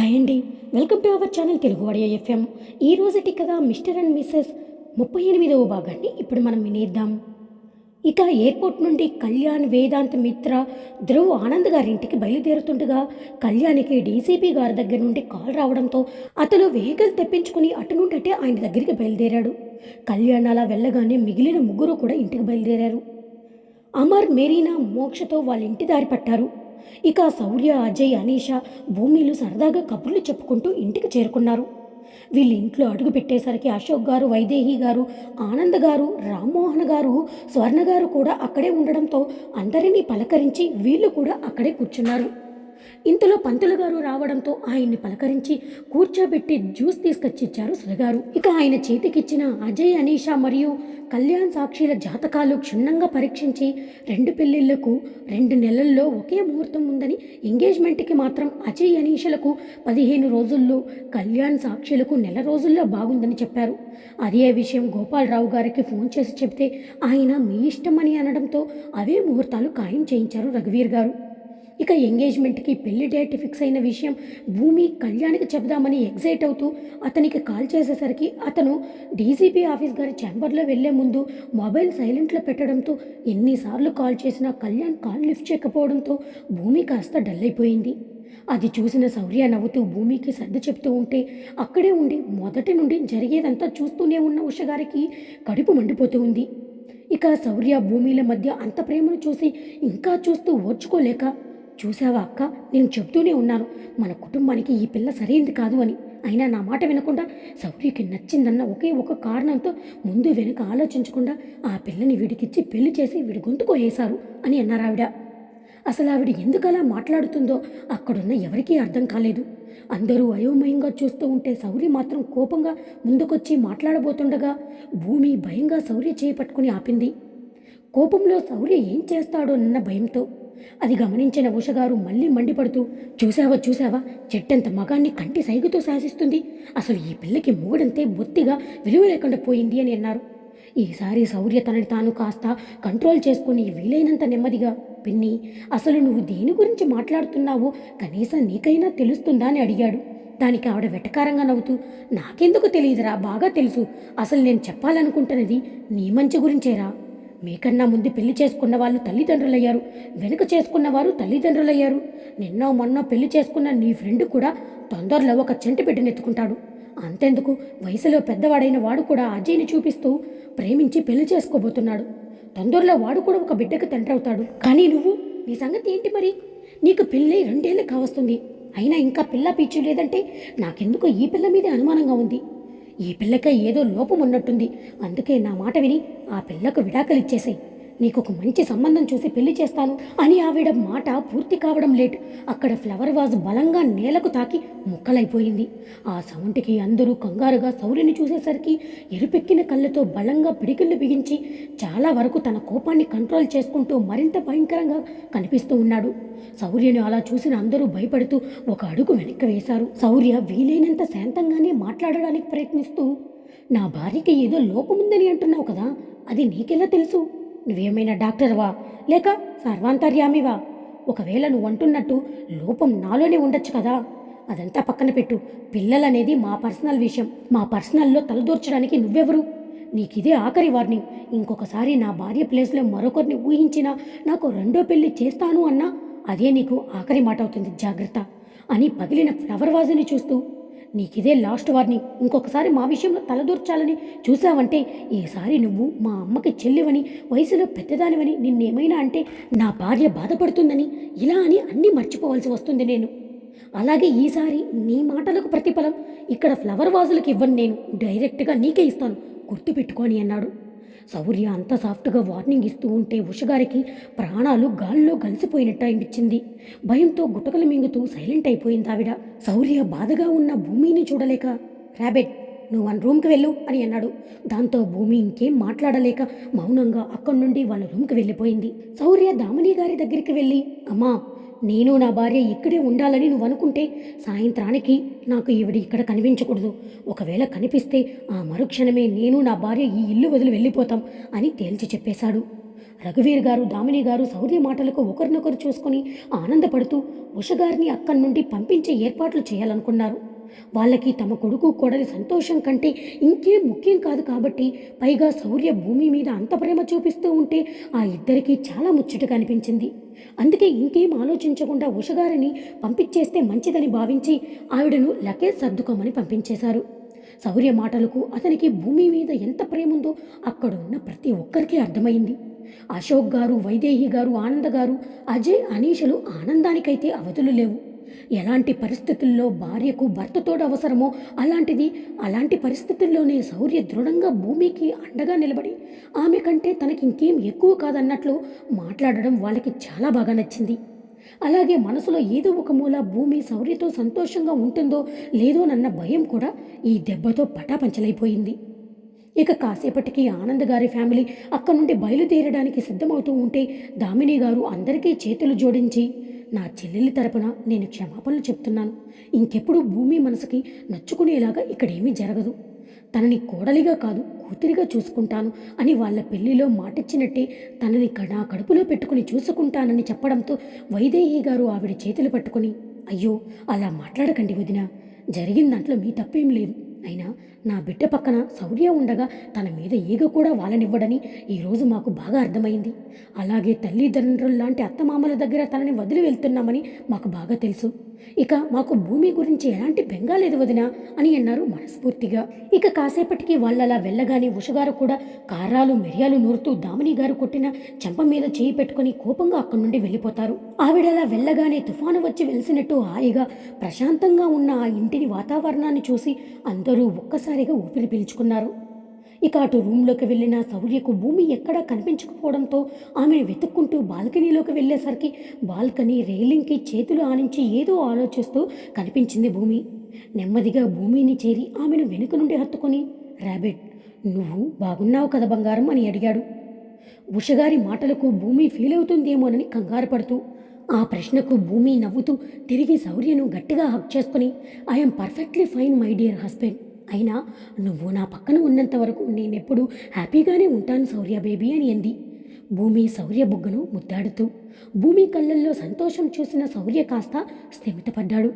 Hi అండి. Welcome to our channel Telugu audio FM. ఈ రోజుటి కదా మిస్టర్ అండ్ మిస్సెస్ ముప్పై ఎనిమిదవ భాగాన్ని ఇప్పుడు మనం వినేద్దాం. ఇక ఎయిర్పోర్ట్ నుండి కళ్యాణ్ వేదాంత్ మిత్ర ధ్రువ్ ఆనంద్ గారింటికి బయలుదేరుతుండగా కళ్యాణ్కి డీసీపీ గారి దగ్గర నుండి కాల్ రావడంతో అతను వెహికల్ తెప్పించుకుని అటు నుండి అటే ఆయన దగ్గరికి బయలుదేరాడు. కళ్యాణ్ అలా వెళ్ళగానే మిగిలిన ముగ్గురు కూడా ఇంటికి బయలుదేరారు. అమర్ మెరీనా మోక్షతో వాళ్ళ ఇంటి దారి పట్టారు. ఇక శౌర్య అజయ్ అనీష భూమిలు సరదాగా కబుర్లు చెప్పుకుంటూ ఇంటికి చేరుకున్నారు. వీళ్ళ ఇంట్లో అడుగు పెట్టేసరికి అశోక్ గారు వైదేహి గారు ఆనంద్ గారు రామ్మోహన్ గారు స్వర్ణ గారు కూడా అక్కడే ఉండడంతో అందరినీ పలకరించి వీళ్ళు కూడా అక్కడే కూర్చున్నారు. ఇంతలో పంతులు గారు రావడంతో ఆయన్ని పలకరించి కూర్చోబెట్టి జ్యూస్ తీసుకొచ్చిచ్చారు సుధగారు. ఇక ఆయన చేతికిచ్చిన అజయ్ అనీష మరియు కళ్యాణ్ సాక్షిల జాతకాలు క్షుణ్ణంగా పరీక్షించి రెండు పెళ్ళిళ్ళకు రెండు నెలల్లో ఒకే ముహూర్తం ఉందని ఎంగేజ్మెంట్కి మాత్రం అజయ్ అనీషలకు పదిహేను రోజుల్లో కళ్యాణ్ సాక్షులకు నెల రోజుల్లో బాగుందని చెప్పారు. అదే విషయం గోపాలరావు గారికి ఫోన్ చేసి చెబితే ఆయన మీ ఇష్టమని అనడంతో అవే ముహూర్తాలు ఖాయం చేయించారు రఘువీర్ గారు. ఇక ఎంగేజ్మెంట్కి పెళ్ళి డేట్ ఫిక్స్ అయిన విషయం భూమి కళ్యాణ్కి చెబుదామని ఎగ్జైట్ అవుతూ అతనికి కాల్ చేసేసరికి అతను డీసీపీ ఆఫీస్ గారి ఛాంబర్లో వెళ్ళే ముందు మొబైల్ సైలెంట్లో పెట్టడంతో ఎన్నిసార్లు కాల్ చేసినా కళ్యాణ్ కాల్ లిఫ్ట్ చేయకపోవడంతో భూమి కాస్త డల్ అయిపోయింది. అది చూసిన శౌర్య నవ్వుతూ భూమికి సర్ది చెప్తూ ఉంటే అక్కడే ఉండి మొదటి నుండి జరిగేదంతా చూస్తూనే ఉన్న ఉషగారికి కడుపు మండిపోతూ ఉంది. ఇక శౌర్య భూమిల మధ్య అంత ప్రేమను చూసి ఇంకా చూస్తూ ఓర్చుకోలేక చూసావా అక్క? నేను చెప్తూనే ఉన్నాను. మన కుటుంబానికి ఈ పిల్ల సరైనది కాదు అని. అయినా నా మాట వినకుండా శౌర్యకి నచ్చిందన్న ఒకే ఒక కారణంతో ముందు వెనుక ఆలోచించకుండా ఆ పిల్లని వీడికిచ్చి పెళ్ళి చేసి వీడి గొంతుకోయేశారు అని అన్నారు ఆవిడ అసలు ఆవిడ ఎందుకలా మాట్లాడుతుందో అక్కడున్న ఎవరికీ అర్థం కాలేదు. అందరూ అయోమయంగా చూస్తూ ఉంటే శౌర్య మాత్రం కోపంగా ముందుకొచ్చి మాట్లాడబోతుండగా భూమి భయంగా సౌర్య చేపట్టుకుని ఆపింది. కోపంలో శౌర్య ఏం చేస్తాడో అన్న భయంతో అది గమనించిన ఉషగారు మళ్ళీ మండిపడుతూ చూసావా చూసావా చెట్టంత మగాన్ని కంటి సైగుతో శాసిస్తుంది అసలు ఈ పిల్లకి మూడంతే బొత్తిగా విలువ లేకుండా పోయింది అని అన్నారు. ఈసారి శౌర్య తనని తాను కాస్త కంట్రోల్ చేసుకుని వీలైనంత నెమ్మదిగా పిన్ని అసలు నువ్వు దేని గురించి మాట్లాడుతున్నావో? కనీసం నీకైనా తెలుస్తుందా? అని అడిగాడు. దానికి ఆవిడ వెటకారంగా నవ్వుతూ నాకెందుకు తెలియదురా బాగా తెలుసు. అసలు నేను చెప్పాలనుకుంటున్నది నీ మంచి గురించేరా. మీకన్నా ముందు పెళ్ళి చేసుకున్న వాళ్ళు తల్లిదండ్రులయ్యారు. వెనుక చేసుకున్న వారు తల్లిదండ్రులయ్యారు. నిన్నో మొన్నో పెళ్ళి చేసుకున్న నీ ఫ్రెండ్ కూడా తొందరలో ఒక చెంటి బిడ్డనెత్తుకుంటాడు అంతెందుకు? వయసులో పెద్దవాడైన వాడు కూడా అజయ్ని చూపిస్తూ ప్రేమించి పెళ్ళి చేసుకోబోతున్నాడు. తొందరలో వాడు కూడా ఒక బిడ్డకు తండ్రి అవుతాడు. కానీ నువ్వు? నీ సంగతి ఏంటి మరి? నీకు పెళ్ళి రెండేళ్ళు కావస్తుంది. అయినా ఇంకా పిల్ల పీచు లేదంటే నాకెందుకు ఈ పిల్ల మీదే అనుమానంగా ఉంది. ఈ పిల్లకై ఏదో లోపం ఉన్నట్టుంది అందుకే నా మాట విని ఆ పిల్లకు విడాకులు ఇచ్చేసాయి నీకు ఒక మంచి సంబంధం చూసి పెళ్ళి చేస్తాను అని ఆవిడ మాట పూర్తి కావడం లేట్. అక్కడ ఫ్లవర్ వాజ్ బలంగా నేలకు తాకి ముక్కలైపోయింది. ఆ సౌండ్కి అందరూ కంగారుగా సౌర్యని చూసేసరికి ఎరుపెక్కిన కళ్ళతో బలంగా పిడికిళ్ళు బిగించి చాలా వరకు తన కోపాన్ని కంట్రోల్ చేసుకుంటూ మరింత భయంకరంగా కనిపిస్తూ ఉన్నాడు. సౌర్యను అలా చూసిన అందరూ భయపడుతూ ఒక అడుగు వెనక్కి వేశారు. సౌర్య వీలైనంత శాంతంగానే మాట్లాడడానికి ప్రయత్నిస్తూ నా భార్యకి ఏదో లోపముందని అంటున్నావు కదా అది నీకెలా తెలుసు? నువ్వేమైనా డాక్టర్వా? లేక సర్వాంతర్యామివా? ఒకవేళ నువ్వు అంటున్నట్టు లోపం నాలోనే ఉండొచ్చు కదా. అదంతా పక్కన పెట్టు. పిల్లలనేది మా పర్సనల్ విషయం. మా పర్సనల్లో తలదూర్చడానికి నువ్వెవరు? నీకిదే ఆఖరి వార్నింగ్. ఇంకొకసారి నా భార్య ప్లేస్లో మరొకరిని ఊహించినా నాకు రెండో పెళ్ళి చేస్తాను అన్నా అదే నీకు ఆఖరి మాట అవుతుంది జాగ్రత్త అని పగిలిన ఫ్లవర్ వాజుని చూస్తూ నీకిదే లాస్ట్ వార్నింగ్ ఇంకొకసారి మా విషయంలో తలదూర్చాలని చూసావంటే ఈసారి నువ్వు మా అమ్మకి చెల్లివని వయసులో పెద్దదానివని నిన్నేమైనా అంటే నా భార్య బాధపడుతుందని ఇలా అని అన్నీ మర్చిపోవాల్సి వస్తుంది నేను. అలాగే ఈసారి నీ మాటలకు ప్రతిఫలం ఇక్కడ ఫ్లవర్ వాజులకు ఇవ్వను నేను. డైరెక్ట్గా నీకే ఇస్తాను. గుర్తుపెట్టుకొని అన్నాడు. సౌర్య అంత సాఫ్ట్గా వార్నింగ్ ఇస్తూ ఉంటే ఉషగారికి ప్రాణాలు గాల్లో కలిసిపోయినట్టు అనిపించింది భయంతో గుటకలు మింగుతూ సైలెంట్ అయిపోయింది ఆవిడ సౌర్య బాధగా ఉన్న భూమిని చూడలేక ర్యాబెట్ నువ్వు వన్ రూమ్కి వెళ్ళు అని అన్నాడు. దాంతో భూమి ఇంకేం మాట్లాడలేక మౌనంగా అక్కడి నుండి వాళ్ళ రూమ్కి వెళ్ళిపోయింది. సౌర్య దామిని గారి దగ్గరికి వెళ్ళి అమ్మా నేను నా భార్య ఇక్కడే ఉండాలని నువ్వు అనుకుంటే సాయంత్రానికి నాకు ఈవిడ ఇక్కడ కనిపించకూడదు. ఒకవేళ కనిపిస్తే ఆ మరుక్షణమే నేను నా భార్య ఈ ఇల్లు వదిలి వెళ్ళిపోతాం అని తేల్చి చెప్పేశాడు. రఘువీర్ గారు దామిని గారు శౌర్య మాటలకు ఒకరినొకరు చూసుకొని ఆనందపడుతూ ఉషగారిని అక్కడి నుండి పంపించే ఏర్పాట్లు చేయాలనుకున్నారు. వాళ్ళకి తమ కొడుకు కోడలి సంతోషం కంటే ఇంకేం ముఖ్యం కాదు కాబట్టి పైగా శౌర్య భూమి మీద అంత ప్రేమ చూపిస్తూ ఉంటే ఆ ఇద్దరికీ చాలా ముచ్చటగా అనిపించింది. అందుకే ఇంకేం ఆలోచించకుండా ఉషగారిని పంపించేస్తే మంచిదని భావించి ఆవిడను లకేజ్ సర్దుకోమని పంపించేశారు. శౌర్య మాటలకు అతనికి భూమి మీద ఎంత ప్రేమ ఉందో అక్కడ ఉన్న ప్రతి ఒక్కరికి అర్థమైంది. అశోక్ గారు వైదేహి గారు ఆనంద్ గారు అజయ్ అనీషలు ఆనందానికైతే అవధులు లేవు. ఎలాంటి పరిస్థితుల్లో భార్యకు భర్తతోడు అవసరమో అలాంటిది అలాంటి పరిస్థితుల్లోనే శౌర్య దృఢంగా భూమికి అండగా నిలబడి ఆమె కంటే తనకి ఇంకేం ఎక్కువ కాదన్నట్లు మాట్లాడడం వాళ్ళకి చాలా బాగా నచ్చింది. అలాగే మనసులో ఏదో ఒక మూల భూమి శౌర్యతో సంతోషంగా ఉంటుందో లేదోనన్న భయం కూడా ఈ దెబ్బతో పటాపంచలైపోయింది. ఇక కాసేపటికి ఆనంద్ గారి ఫ్యామిలీ అక్కడ నుండి బయలుదేరడానికి సిద్ధమవుతూ ఉంటే దామిని గారు అందరికీ చేతులు జోడించి నా చెల్లెలి తరపున నేను క్షమాపణలు చెప్తున్నాను. ఇంకెప్పుడు భూమి మనసుకి నచ్చుకునేలాగా ఇక్కడేమీ జరగదు. తనని కోడలిగా కాదు కూతురిగా చూసుకుంటాను అని వాళ్ళ పెళ్ళిలో మాటిచ్చినట్టే తనని నా కడుపులో పెట్టుకుని చూసుకుంటానని చెప్పడంతో వైదేహి గారు ఆవిడ చేతులు పట్టుకొని అయ్యో అలా మాట్లాడకండి వదిన. జరిగిన దాంట్లో మీ తప్పేం లేదు. అయినా నా బిడ్డ పక్కన శౌర్య ఉండగా తన మీద ఈగ కూడా వాళ్ళనివ్వడని ఈరోజు మాకు బాగా అర్థమైంది. అలాగే తల్లిదండ్రులు లాంటి అత్తమామల దగ్గర తనని వదిలి వెళ్తున్నామని మాకు బాగా తెలుసు. ఇక మాకు భూమి గురించి ఎలాంటి బెంగా లేదు వదినా అని అన్నారు మనస్ఫూర్తిగా. ఇక కాసేపటికి వాళ్ళలా వెళ్ళగానే ఉషగారు కూడా కారాలు మిరియాలు నూరుతూ దామిని గారు కొట్టిన చెంప మీద చేయి పెట్టుకుని కోపంగా అక్కడి నుండి వెళ్ళిపోతారు. ఆవిడలా వెళ్ళగానే తుఫాను వచ్చి వెలిసినట్టు హాయిగా ప్రశాంతంగా ఉన్న ఆ ఇంటిని వాతావరణాన్ని చూసి అందరూ ఒక్కసారి ఒక్కసారిగా ఊపిరి పీల్చుకున్నారు. ఇక అటు రూమ్లోకి వెళ్ళిన శౌర్యకు భూమి ఎక్కడా కనిపించకపోవడంతో ఆమెను వెతుక్కుంటూ బాల్కనీలోకి వెళ్ళేసరికి బాల్కనీ రైలింగ్కి చేతులు ఆనించి ఏదో ఆలోచిస్తూ కనిపించింది భూమి. నెమ్మదిగా భూమిని చేరి ఆమెను వెనుక నుండి హత్తుకొని ర్యాబిట్ నువ్వు బాగున్నావు కదా బంగారం? అని అడిగాడు. ఉషగారి మాటలకు భూమి ఫీల్ అవుతుందేమోనని కంగారు పడుతూ ఆ ప్రశ్నకు భూమి నవ్వుతూ తిరిగి శౌర్యను గట్టిగా హక్ చేసుకుని I'm perfectly fine my dear husband. అయినా నువ్వు నా పక్కన ఉన్నంత వరకు నేనెప్పుడు హ్యాపీగానే ఉంటాను శౌర్య బేబీ అని అంది. భూమి శౌర్య బుగ్గను ముద్దాడుతూ భూమి కళ్ళల్లో సంతోషం చూసిన శౌర్య కాస్త స్థిమితపడ్డాడు.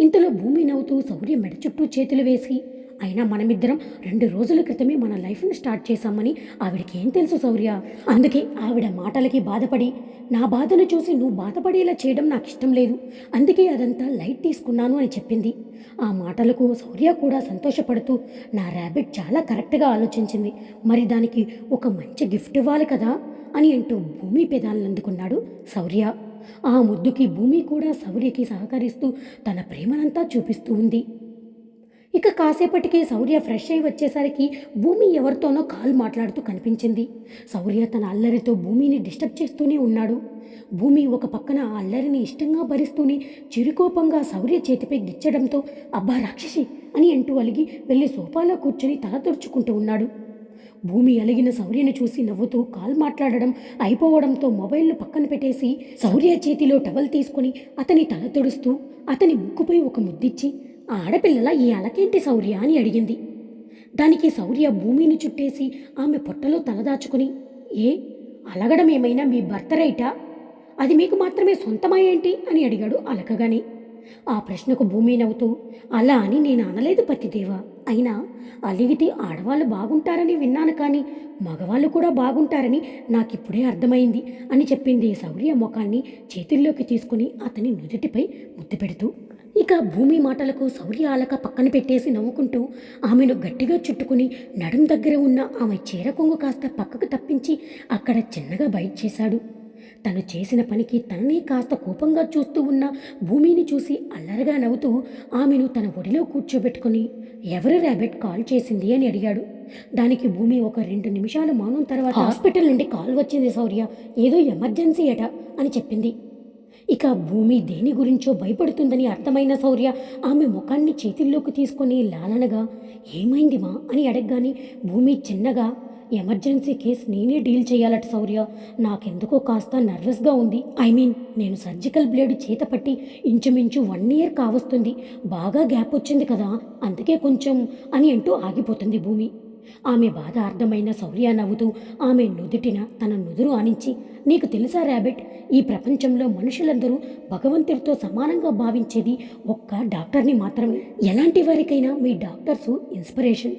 ఇంతలో భూమి నవ్వుతూ శౌర్య మెడ చుట్టూ చేతులు వేసి అయినా మనమిద్దరం రెండు రోజుల క్రితమే మన లైఫ్ను స్టార్ట్ చేశామని ఆవిడకి ఏం తెలుసు శౌర్య అందుకే ఆవిడ మాటలకి బాధపడి నా బాధను చూసి నువ్వు బాధపడేలా చేయడం నాకు ఇష్టం లేదు. అందుకే అదంతా లైట్ తీసుకున్నాను అని చెప్పింది. ఆ మాటలకు శౌర్య కూడా సంతోషపడుతూ నా ర్యాబిట్ చాలా కరెక్ట్గా ఆలోచించింది. మరి దానికి ఒక మంచి గిఫ్ట్ ఇవ్వాలి కదా? అని అంటూ భూమి పెదాలను అందుకున్నాడు శౌర్య ఆ ముద్దుకి భూమి కూడా శౌర్యకి సహకరిస్తూ తన ప్రేమనంతా చూపిస్తూ ఉంది. ఇక కాసేపటికి శౌర్య ఫ్రెష్ అయి వచ్చేసరికి భూమి ఎవరితోనో కాల్ మాట్లాడుతూ కనిపించింది. శౌర్య తన అల్లరితో భూమిని డిస్టర్బ్ చేస్తూనే ఉన్నాడు. భూమి ఒక పక్కన ఆ అల్లరిని ఇష్టంగా భరిస్తూనే చిరుకోపంగా శౌర్య చేతిపై గిచ్చడంతో అబ్బా రాక్షసి అని అంటూ అలిగి వెళ్ళి సోఫాలో కూర్చొని తల తుడుచుకుంటూ ఉన్నాడు. భూమి అలిగిన శౌర్యను చూసి నవ్వుతూ కాల్ మాట్లాడడం అయిపోవడంతో మొబైల్ను పక్కన పెట్టేసి శౌర్య చేతిలో టవల్ తీసుకొని అతని తల తుడుస్తూ అతని ముక్కుపై ఒక ముద్దిచ్చి ఆడపిల్లల ఈ అలకేంటి శౌర్య అని అడిగింది. దానికి శౌర్య భూమిని చుట్టేసి ఆమె పొట్టలో తలదాచుకుని ఏ అలగడం ఏమైనా మీ భర్త రైటా? అది మీకు మాత్రమే సొంతమా ఏంటి? అని అడిగాడు అలకగాని. ఆ ప్రశ్నకు భూమి నవ్వుతూ అలా అని నేను అనలేదు పతిదేవ. అయినా అలిగితే ఆడవాళ్ళు బాగుంటారని విన్నాను కానీ మగవాళ్ళు కూడా బాగుంటారని నాకిప్పుడే అర్థమైంది అని చెప్పింది శౌర్య ముఖాన్ని చేతుల్లోకి తీసుకుని అతని నుదుటిపై ముద్దు పెడుతూ. ఇక భూమి మాటలకు శౌర్య అలక పక్కన పెట్టేసి నవ్వుకుంటూ ఆమెను గట్టిగా చుట్టుకుని నడుం దగ్గర ఉన్న ఆమె చీర కొంగు కాస్త పక్కకు తప్పించి అక్కడ చిన్నగా బయట చేశాడు. తను చేసిన పనికి తననే కాస్త కోపంగా చూస్తూ ఉన్న భూమిని చూసి అల్లరిగా నవ్వుతూ ఆమెను తన ఒడిలో కూర్చోబెట్టుకుని ఎవరు ర్యాబిట్ కాల్ చేసింది? అని అడిగాడు. దానికి భూమి ఒక రెండు నిమిషాలు మౌనం తర్వాత హాస్పిటల్ నుండి కాల్ వచ్చింది శౌర్య. ఏదో ఎమర్జెన్సీ అట అని చెప్పింది. ఇక భూమి దేని గురించో భయపడుతుందని అర్థమైన శౌర్య ఆమె ముఖాన్ని చేతుల్లోకి తీసుకొని లాలనగా ఏమైంది మా? అని అడగగానే భూమి చిన్నగా ఎమర్జెన్సీ కేస్ నేనే డీల్ చేయాలట శౌర్య నాకెందుకో కాస్త నర్వస్గా ఉంది. ఐ మీన్ నేను సర్జికల్ బ్లేడ్ చేతపట్టి ఇంచుమించు వన్ ఇయర్ కావస్తుంది. బాగా గ్యాప్ వచ్చింది కదా అందుకే కొంచెం అని అంటూ ఆగిపోతుంది భూమి. ఆమె బాధ అర్థమైన శౌర్య నవ్వుతూ ఆమె నుదుటిన తన నుదురు ఆనించి నీకు తెలుసా ర్యాబిట్ ఈ ప్రపంచంలో మనుషులందరూ భగవంతుడితో సమానంగా భావించేది ఒక్క డాక్టర్ని మాత్రమే. ఎలాంటి వారికైనా మీ డాక్టర్స్ ఇన్స్పిరేషన్.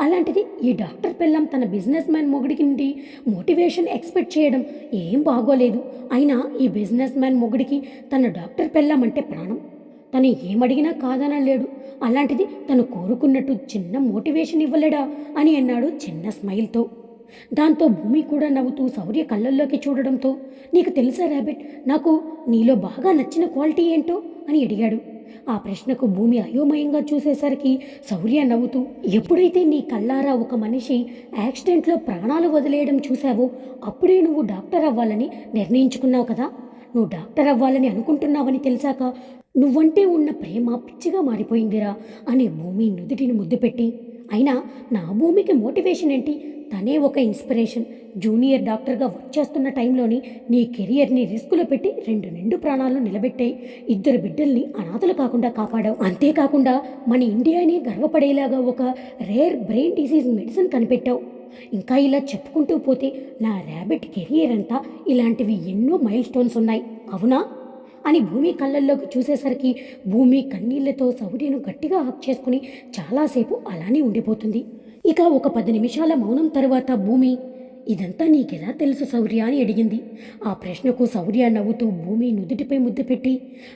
అలాంటిది ఈ డాక్టర్ పిల్లం తన బిజినెస్ మ్యాన్ మొగుడికి నుండి మోటివేషన్ ఎక్స్పెక్ట్ చేయడం ఏం బాగోలేదు. అయినా ఈ బిజినెస్ మ్యాన్ మొగుడికి తన డాక్టర్ పిల్లం అంటే ప్రాణం. తను ఏమడిగినా కాదనలేడు. అలాంటిది తను కోరుకున్నట్టు చిన్న మోటివేషన్ ఇవ్వలేడా అని అన్నాడు చిన్న స్మైల్తో. దాంతో భూమి కూడా నవ్వుతూ శౌర్య కళ్ళల్లోకి చూడడంతో నీకు తెలుసా ర్యాబిట్ నాకు నీలో బాగా నచ్చిన క్వాలిటీ ఏంటో అని అడిగాడు. ఆ ప్రశ్నకు భూమి అయోమయంగా చూసేసరికి శౌర్య నవ్వుతూ ఎప్పుడైతే నీ కళ్ళారా ఒక మనిషి యాక్సిడెంట్లో ప్రాణాలు వదిలేయడం చూశావో అప్పుడే నువ్వు డాక్టర్ అవ్వాలని నిర్ణయించుకున్నావు కదా? నువ్వు డాక్టర్ అవ్వాలని అనుకుంటున్నావని తెలిసాక నువ్వంటే ఉన్న ప్రేమ పిచ్చిగా మారిపోయిందిరా అని భూమి నుదుటిని ముద్దు పెట్టి. అయినా నా భూమికి మోటివేషన్ ఏంటి? తనే ఒక ఇన్స్పిరేషన్. జూనియర్ డాక్టర్గా వర్క్ చేస్తున్న టైంలోని నీ కెరియర్ని రిస్కులో పెట్టి రెండు నిండు ప్రాణాలను నిలబెట్టాయి ఇద్దరు బిడ్డల్ని అనాథలు కాకుండా కాపాడావు. అంతేకాకుండా మన ఇండియానే గర్వపడేలాగా ఒక రేర్ బ్రెయిన్ డిసీజ్ మెడిసిన్ కనిపెట్టావు. ఇంకా ఇలా చెప్పుకుంటూ పోతే నా ర్యాబిట్ కెరియర్ అంతా ఇలాంటివి ఎన్నో మైల్ స్టోన్స్ ఉన్నాయి. అవునా? అని భూమి కళ్ళల్లోకి చూసేసరికి భూమి కన్నీళ్ళతో సౌర్యను గట్టిగా హక్ చేసుకుని చాలాసేపు అలానే ఉండిపోతుంది. ఇక ఒక పది నిమిషాల మౌనం తర్వాత భూమి ఇదంతా నీకెలా తెలుసు శౌర్య అని అడిగింది. ఆ ప్రశ్నకు శౌర్య నవ్వుతూ భూమి నుదుటిపై ముద్దు పెట్టి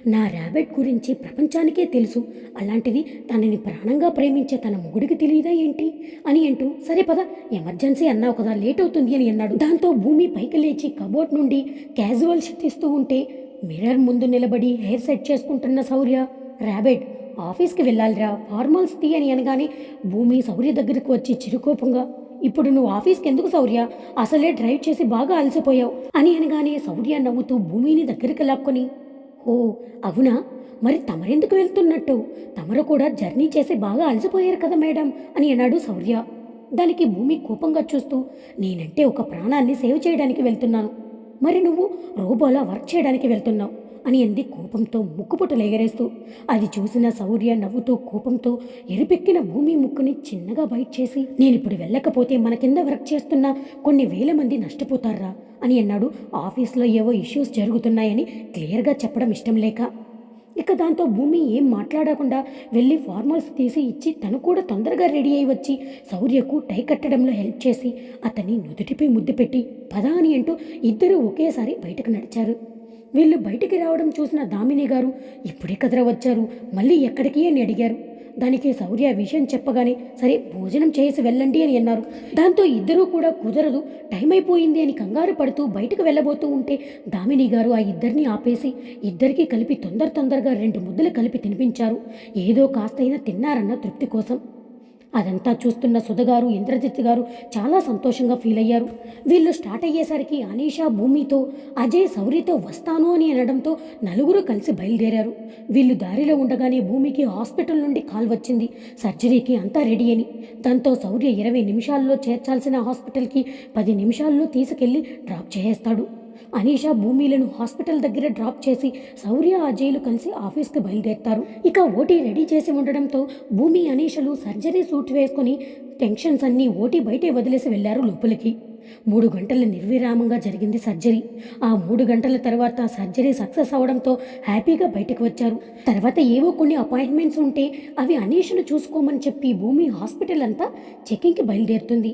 నా ర్యాబెట్ గురించి ప్రపంచానికే తెలుసు అలాంటిది తనని ప్రాణంగా ప్రేమించే తన మొగుడికి తెలియదా ఏంటి? అని అంటూ సరే పద ఎమర్జెన్సీ అన్నావు కదా లేట్ అవుతుంది అని అన్నాడు. దాంతో భూమి పైకి లేచి కబోర్డ్ నుండి క్యాజువల్ తీస్తూ ఉంటే మిర్రర్ ముందు నిలబడి హెయిర్ సెట్ చేసుకుంటున్న శౌర్య ర్యాబెట్ ఆఫీస్కి వెళ్ళాలిరా ఫార్మల్స్ తీ అని అనగానే భూమి శౌర్య దగ్గరకు వచ్చి చిరుకోపంగా ఇప్పుడు నువ్వు ఆఫీస్కి ఎందుకు శౌర్య అసలే డ్రైవ్ చేసి బాగా అలసిపోయావు. అని అనగానే శౌర్య నవ్వుతూ భూమిని దగ్గరికి లాక్కొని ఓ అవునా? మరి తమరెందుకు వెళ్తున్నట్టు? తమరు కూడా జర్నీ చేసి బాగా అలసిపోయారు కదా మేడం అని అన్నాడు శౌర్య దానికి భూమి కోపంగా చూస్తూ నేనంటే ఒక ప్రాణాన్ని సేవ్ చేయడానికి వెళ్తున్నాను. మరి నువ్వు రోబోలా వర్క్ చేయడానికి వెళ్తున్నావు. అని అంది కోపంతో ముక్కుపుటలు ఎగరేస్తూ అది చూసిన శౌర్య నవ్వుతూ కోపంతో ఎరుపెక్కిన భూమి ముక్కుని చిన్నగా బయట చేసి నేనిప్పుడు వెళ్ళకపోతే మన కింద వర్క్ చేస్తున్న కొన్ని వేల మంది నష్టపోతారా? అని అన్నాడు. ఆఫీస్లో ఏవో ఇష్యూస్ జరుగుతున్నాయని క్లియర్గా చెప్పడం ఇష్టం లేక. ఇక దాంతో భూమి ఏం మాట్లాడకుండా వెళ్ళి ఫార్మల్స్ తీసి ఇచ్చి తను కూడా తొందరగా రెడీ అయి వచ్చి శౌర్యకు టై కట్టడంలో హెల్ప్ చేసి అతన్ని నుదుటిపై ముద్దు పెట్టి పదా అని అంటూ ఇద్దరూ ఒకేసారి బయటకు నడిచారు. వీళ్ళు బయటికి రావడం చూసిన దామిని గారు ఇప్పుడే కదరా వచ్చారు మళ్ళీ ఎక్కడికి? అని అడిగారు. దానికి శౌర్య విషయం చెప్పగానే సరే భోజనం చేసి వెళ్ళండి అని అన్నారు. దాంతో ఇద్దరూ కూడా కుదరదు టైం అయిపోయింది అని కంగారు పడుతూ బయటకు వెళ్ళబోతూ ఉంటే దామిని గారు ఆ ఇద్దరిని ఆపేసి ఇద్దరికీ కలిపి తొందర తొందరగా రెండు ముద్దలు కలిపి తినిపించారు. ఏదో కాస్తైనా తిన్నారన్న తృప్తి కోసం. అదంతా చూస్తున్న సుధగారు ఇంద్రజిత్ గారు చాలా సంతోషంగా ఫీల్ అయ్యారు. వీళ్ళు స్టార్ట్ అయ్యేసరికి అనీషా భూమితో అజయ్ సౌరితో వస్తాను అని అనడంతో నలుగురు కలిసి బయలుదేరారు. వీళ్ళు దారిలో ఉండగానే భూమికి హాస్పిటల్ నుండి కాల్ వచ్చింది. సర్జరీకి అంతా రెడీ అని. దాంతో శౌర్య ఇరవై నిమిషాల్లో చేర్చాల్సిన హాస్పిటల్కి పది నిమిషాల్లో తీసుకెళ్ళి డ్రాప్ చేసేస్తాడు. అనీషా భూమిలను హాస్పిటల్ దగ్గర డ్రాప్ చేసి శౌర్య అజయ్లు కలిసి ఆఫీస్కి బయలుదేరుతారు. ఇక ఓటీ రెడీ చేసి ఉండడంతో భూమి అనీషలు సర్జరీ సూట్ వేసుకొని టెన్షన్స్ అన్నీ ఓటీ బయటే వదిలేసి వెళ్ళారు లోపలికి. మూడు గంటల నిర్విరామంగా జరిగింది సర్జరీ. ఆ మూడు గంటల తర్వాత సర్జరీ సక్సెస్ అవడంతో హ్యాపీగా బయటకు వచ్చారు. తర్వాత ఏవో కొన్ని అపాయింట్మెంట్స్ ఉంటే అవి అనీషను చూసుకోమని చెప్పి భూమి హాస్పిటల్ అంతా చెకింగ్కి బయలుదేరుతుంది.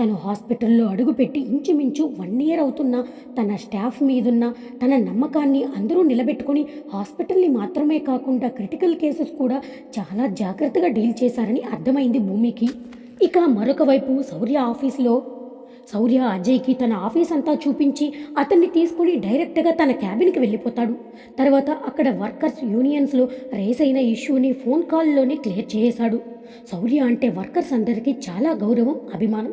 తను హాస్పిటల్లో అడుగుపెట్టి ఇంచుమించు వన్ ఇయర్ అవుతున్న తన స్టాఫ్ మీదున్న తన నమ్మకాన్ని అందరూ నిలబెట్టుకొని హాస్పిటల్ని మాత్రమే కాకుండా క్రిటికల్ కేసెస్ కూడా చాలా జాగ్రత్తగా డీల్ చేశారని అర్థమైంది భూమికి. ఇక మరొక వైపు శౌర్య ఆఫీస్లో శౌర్య అజయ్కి తన ఆఫీస్ అంతా చూపించి అతన్ని తీసుకుని డైరెక్ట్గా తన క్యాబిన్కి వెళ్ళిపోతాడు. తర్వాత అక్కడ వర్కర్స్ యూనియన్స్లో రేస్ అయిన ఇష్యూని ఫోన్ కాల్లోనే క్లియర్ చేశాడు శౌర్య అంటే వర్కర్స్ అందరికీ చాలా గౌరవం అభిమానం.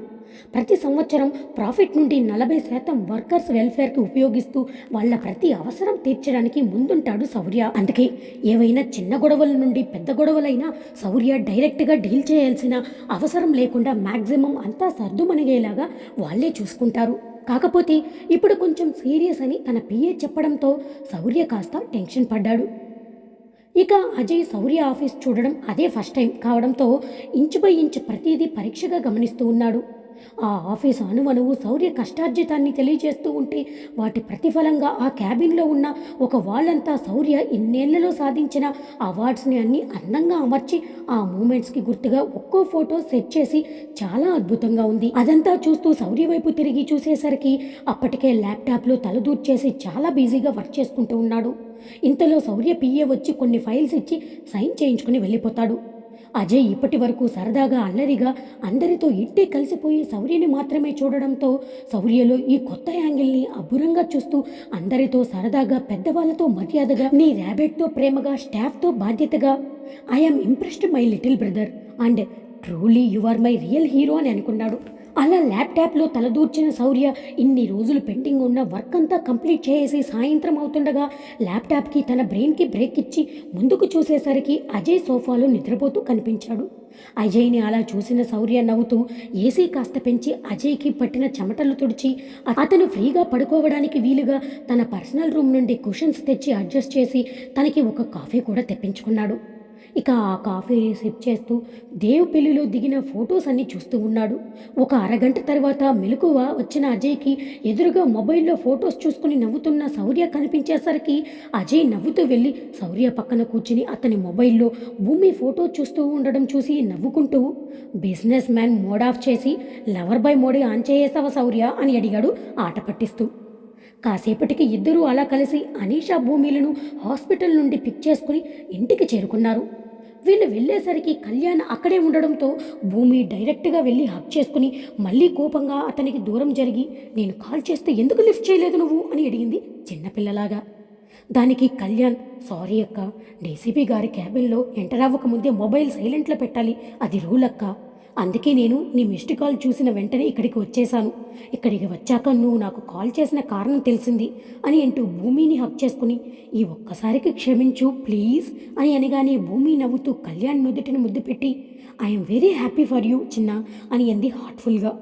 ప్రతి సంవత్సరం ప్రాఫిట్ నుండి నలభై శాతం వర్కర్స్ వెల్ఫేర్కి ఉపయోగిస్తూ వాళ్ళ ప్రతి అవసరం తీర్చడానికి ముందుంటాడు శౌర్య అందుకే ఏవైనా చిన్న గొడవల నుండి పెద్ద గొడవలైనా శౌర్య డైరెక్ట్గా డీల్ చేయాల్సిన అవసరం లేకుండా మ్యాక్సిమం అంతా సర్దుమణిగేలాగా వాళ్ళే చూసుకుంటారు. కాకపోతే ఇప్పుడు కొంచెం సీరియస్ అని తన పిఏ చెప్పడంతో శౌర్య కాస్త టెన్షన్ పడ్డాడు. ఇక అజయ్ శౌర్య ఆఫీస్ చూడడం అదే ఫస్ట్ టైం కావడంతో ఇంచు బై ఇంచు ప్రతిదీ పరీక్షగా గమనిస్తూ ఉన్నాడు. ఆ ఆఫీస్ అణువణువు శౌర్య కష్టార్జితాన్ని తెలియజేస్తూ ఉంటే వాటి ప్రతిఫలంగా ఆ క్యాబిన్లో ఉన్న ఒక వాళ్ళంతా శౌర్య ఇన్నేళ్ళలో సాధించిన అవార్డ్స్ని అన్ని అందంగా అమర్చి ఆ మూమెంట్స్కి గుర్తుగా ఒక్కో ఫోటో సెట్ చేసి చాలా అద్భుతంగా ఉంది. అదంతా చూస్తూ శౌర్య వైపు తిరిగి చూసేసరికి అప్పటికే ల్యాప్టాప్లో తలదూర్చేసి చాలా బిజీగా వర్క్ చేసుకుంటూ ఉన్నాడు. ఇంతలో శౌర్య పిఏ వచ్చి కొన్ని ఫైల్స్ ఇచ్చి సైన్ చేయించుకుని వెళ్ళిపోతాడు. అజయ్ ఇప్పటి వరకు సరదాగా అల్లరిగా అందరితో ఇట్టే కలిసిపోయి శౌర్యని మాత్రమే చూడడంతో శౌర్యలో ఈ కొత్త యాంగిల్ని అబ్బురంగా చూస్తూ అందరితో సరదాగా పెద్దవాళ్ళతో మర్యాదగా నీ ర్యాబెట్తో ప్రేమగా స్టాఫ్తో బాధ్యతగా I'm impressed my little brother and truly you are my real hero అని అనుకున్నాడు. అలా ల్యాప్టాప్లో తలదూర్చిన శౌర్య ఇన్ని రోజులు పెండింగ్ ఉన్న వర్క్ అంతా కంప్లీట్ చేసి సాయంత్రం అవుతుండగా ల్యాప్టాప్కి తన బ్రెయిన్కి బ్రేక్ ఇచ్చి ముందుకు చూసేసరికి అజయ్ సోఫాలో నిద్రపోతూ కనిపించాడు. అజయ్ని అలా చూసిన శౌర్య నవ్వుతూ ఏసీ కాస్త పెంచి అజయ్కి పట్టిన చెమటలు తుడిచి అతను ఫ్రీగా పడుకోవడానికి వీలుగా తన పర్సనల్ రూమ్ నుండి కుషన్స్ తెచ్చి అడ్జస్ట్ చేసి తనకి ఒక కాఫీ కూడా తెప్పించుకున్నాడు. ఇక ఆ కాఫీని సిప్ చేస్తూ దేవ్ పెళ్ళిలో దిగిన ఫొటోస్ అన్ని చూస్తూ ఉన్నాడు. ఒక అరగంట తర్వాత మెలకువ వచ్చిన అజయ్కి ఎదురుగా మొబైల్లో ఫొటోస్ చూసుకుని నవ్వుతున్న శౌర్య కనిపించేసరికి అజయ్ నవ్వుతూ వెళ్ళి శౌర్య పక్కన కూర్చుని అతని మొబైల్లో భూమి ఫోటో చూస్తూ ఉండడం చూసి నవ్వుకుంటూ బిజినెస్ మ్యాన్ మోడ్ ఆఫ్ చేసి లవర్ బై మోడీ ఆన్ చేయేసావా శౌర్య అని అడిగాడు ఆట పట్టిస్తూ. కాసేపటికి ఇద్దరూ అలా కలిసి అనీషా భూమిలను హాస్పిటల్ నుండి పిక్ చేసుకుని ఇంటికి చేరుకున్నారు. వీళ్ళు వెళ్ళేసరికి కళ్యాణ్ అక్కడే ఉండడంతో భూమి డైరెక్ట్గా వెళ్ళి హక్ చేసుకుని మళ్ళీ కోపంగా అతనికి దూరం జరిగి నేను కాల్ చేస్తే ఎందుకు లిఫ్ట్ చేయలేదు నువ్వు? అని అడిగింది చిన్నపిల్లలాగా. దానికి కళ్యాణ్ సారీ అక్క డీసీపీ గారి క్యాబిన్లో ఎంటర్ అవ్వకముందే మొబైల్ సైలెంట్లో పెట్టాలి అది రూల్ అక్క. అందుకే నేను నీ మిస్డ్ కాల్ చూసిన వెంటనే ఇక్కడికి వచ్చేశాను. ఇక్కడికి వచ్చాక నువ్వు నాకు కాల్ చేసిన కారణం తెలిసింది అని అంటూ భూమిని హక్ చేసుకుని ఈ ఒక్కసారికి క్షమించు ప్లీజ్ అని అనగానే భూమి నవ్వుతూ కళ్యాణ్ నుదుటిని ముద్దు పెట్టి I'm very happy for you చిన్న అని అంది హార్ట్ఫుల్గా.